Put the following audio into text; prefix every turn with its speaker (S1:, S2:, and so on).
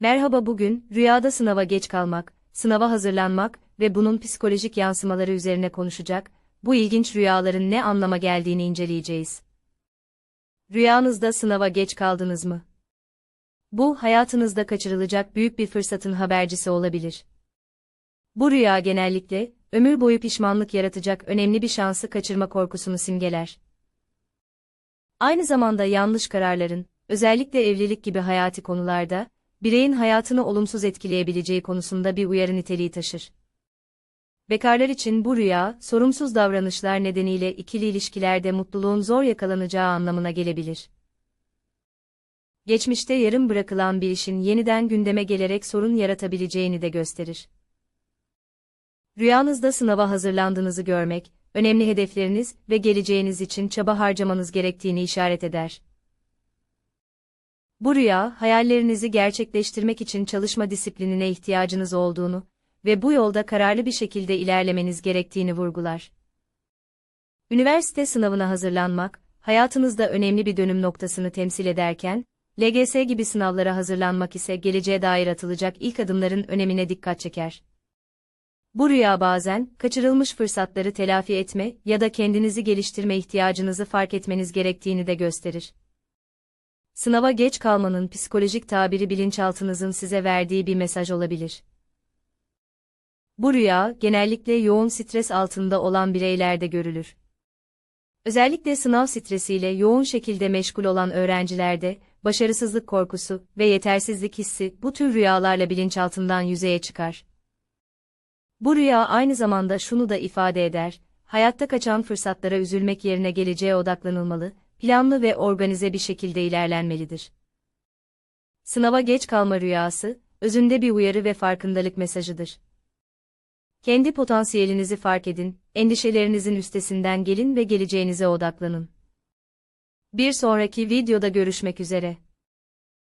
S1: Merhaba bugün, rüyada sınava geç kalmak, sınava hazırlanmak ve bunun psikolojik yansımaları üzerine konuşacak, bu ilginç rüyaların ne anlama geldiğini inceleyeceğiz. Rüyanızda sınava geç kaldınız mı? Bu, hayatınızda kaçırılacak büyük bir fırsatın habercisi olabilir. Bu rüya genellikle, ömür boyu pişmanlık yaratacak önemli bir şansı kaçırma korkusunu simgeler. Aynı zamanda yanlış kararların, özellikle evlilik gibi hayati konularda, bireyin hayatını olumsuz etkileyebileceği konusunda bir uyarı niteliği taşır. Bekarlar için bu rüya, sorumsuz davranışlar nedeniyle ikili ilişkilerde mutluluğun zor yakalanacağı anlamına gelebilir. Geçmişte yarım bırakılan bir işin yeniden gündeme gelerek sorun yaratabileceğini de gösterir. Rüyanızda sınava hazırlandığınızı görmek, önemli hedefleriniz ve geleceğiniz için çaba harcamanız gerektiğini işaret eder. Bu rüya, hayallerinizi gerçekleştirmek için çalışma disiplinine ihtiyacınız olduğunu ve bu yolda kararlı bir şekilde ilerlemeniz gerektiğini vurgular. Üniversite sınavına hazırlanmak, hayatınızda önemli bir dönüm noktasını temsil ederken, LGS gibi sınavlara hazırlanmak ise geleceğe dair atılacak ilk adımların önemine dikkat çeker. Bu rüya bazen, kaçırılmış fırsatları telafi etme ya da kendinizi geliştirme ihtiyacınızı fark etmeniz gerektiğini de gösterir. Sınava geç kalmanın psikolojik tabiri bilinçaltınızın size verdiği bir mesaj olabilir. Bu rüya, genellikle yoğun stres altında olan bireylerde görülür. Özellikle sınav stresiyle yoğun şekilde meşgul olan öğrencilerde, başarısızlık korkusu ve yetersizlik hissi bu tür rüyalarla bilinçaltından yüzeye çıkar. Bu rüya aynı zamanda şunu da ifade eder, hayatta kaçan fırsatlara üzülmek yerine geleceğe odaklanılmalı, planlı ve organize bir şekilde ilerlenmelidir. Sınava geç kalma rüyası, özünde bir uyarı ve farkındalık mesajıdır. Kendi potansiyelinizi fark edin, endişelerinizin üstesinden gelin ve geleceğinize odaklanın. Bir sonraki videoda görüşmek üzere.